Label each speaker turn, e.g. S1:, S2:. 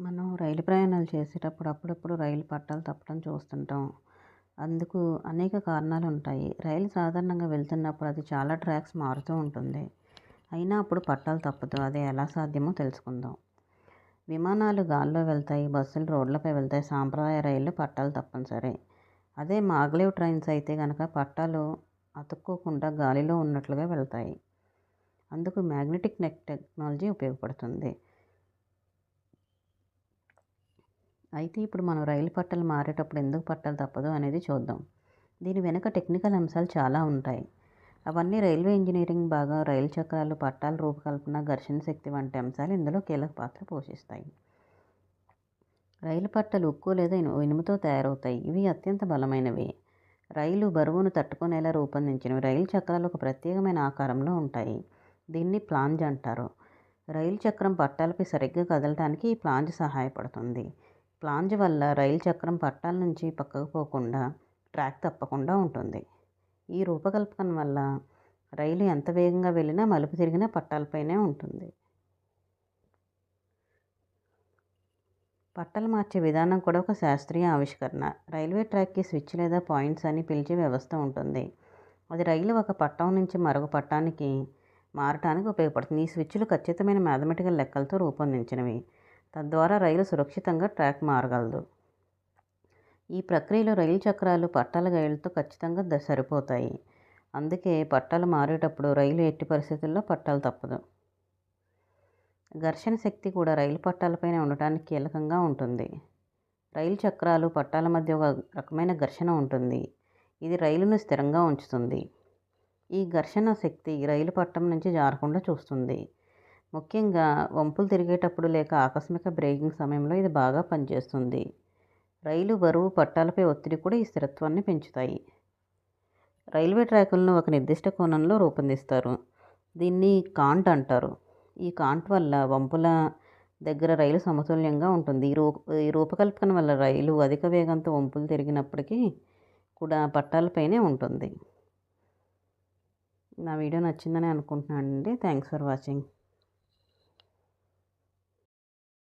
S1: మనం రైలు ప్రయాణాలు చేసేటప్పుడు అప్పుడప్పుడు రైలు పట్టాలు తప్పడం చూస్తుంటాం. అందుకు అనేక కారణాలు ఉంటాయి రైలు సాధారణంగా వెళ్తున్నప్పుడు అది చాలా ట్రాక్స్ మారుతూ ఉంటుంది. అయినా అప్పుడు పట్టాలు తప్పదు. అది ఎలా సాధ్యమో తెలుసుకుందాం. విమానాలు గాల్లో వెళ్తాయి బస్సులు రోడ్లపై వెళ్తాయి సాంప్రదాయ రైళ్ళు పట్టాలు తప్పనిసరి. అదే మాగ్లేవ్ ట్రైన్స్ అయితే కనుక పట్టాలు అతుక్కోకుండా గాలిలో ఉన్నట్లుగా వెళ్తాయి. అందుకు మ్యాగ్నెటిక్ నెక్ టెక్నాలజీ ఉపయోగపడుతుంది. అయితే ఇప్పుడు మనం రైలు పట్టాలు మారేటప్పుడు ఎందుకు పట్టాలు తప్పదు అనేది చూద్దాం. దీని వెనుక టెక్నికల్ అంశాలు చాలా ఉంటాయి. అవన్నీ రైల్వే ఇంజనీరింగ్ బాగా రైలు చక్రాలు పట్టాల రూపకల్పన ఘర్షణ శక్తి వంటి అంశాలు ఇందులో కీలక పాత్ర పోషిస్తాయి. రైలు పట్టాలు ఉక్కు లేదా ఇనుముతో తయారవుతాయి. ఇవి అత్యంత బలమైనవి. రైలు బరువును తట్టుకునేలా రూపొందించినవి. రైలు చక్రాలు ఒక ప్రత్యేకమైన ఆకారంలో ఉంటాయి. దీన్ని ప్లాంజ్ అంటారు. రైలు చక్రం పట్టాలపై సరిగ్గా కదలటానికి ఈ ప్లాంజ్ సహాయపడుతుంది. ప్లాంజ్ వల్ల రైలు చక్రం పట్టాల నుంచి పక్కకు పోకుండా ట్రాక్ తప్పకుండా ఉంటుంది. ఈ రూపకల్పన వల్ల రైలు ఎంత వేగంగా వెళ్ళినా మలుపు తిరిగినా పట్టాలపైనే ఉంటుంది. పట్టాలు మార్చే విధానం కూడా ఒక శాస్త్రీయ ఆవిష్కరణ. రైల్వే ట్రాక్కి స్విచ్ లేదా పాయింట్స్ అని పిలిచే వ్యవస్థ ఉంటుంది. అది రైలు ఒక పట్టం నుంచి మరొక పట్టానికి మారటానికి ఉపయోగపడుతుంది. ఈ స్విచ్లు ఖచ్చితమైన మ్యాథమెటికల్ లెక్కలతో రూపొందించినవి. తద్వారా రైలు సురక్షితంగా ట్రాక్ మారగలదు. ఈ ప్రక్రియలో రైలు చక్రాలు పట్టాల గైళ్ళతో ఖచ్చితంగా సరిపోతాయి. అందుకే పట్టాలు మారేటప్పుడు రైలు ఎట్టి పరిస్థితుల్లో పట్టాలు తప్పదు. ఘర్షణ శక్తి కూడా రైలు పట్టాలపైన ఉండటానికి కీలకంగా ఉంటుంది. రైలు చక్రాలు పట్టాల మధ్య ఒక రకమైన ఘర్షణ ఉంటుంది. ఇది రైలును స్థిరంగా ఉంచుతుంది. ఈ ఘర్షణ శక్తి రైలు పట్టం నుంచి జారకుండా చూస్తుంది. ముఖ్యంగా వంపులు తిరిగేటప్పుడు లేక ఆకస్మిక బ్రేకింగ్ సమయంలో ఇది బాగా పనిచేస్తుంది. రైలు బరువు పట్టాలపై ఒత్తిడి కూడా ఈ స్థిరత్వాన్ని పెంచుతాయి. రైల్వే ట్రాకులను ఒక నిర్దిష్ట కోణంలో రూపొందిస్తారు. దీన్ని కాంట్ అంటారు. ఈ కాంట్ వల్ల వంపుల దగ్గర రైలు సమతుల్యంగా ఉంటుంది. ఈ రూ ఈ రూపకల్పన వల్ల రైలు అధిక వేగంతో వంపులు తిరిగినప్పటికీ కూడా పట్టాలపైనే ఉంటుంది. నా వీడియో నచ్చిందని అనుకుంటున్నానండి. Thanks for watching.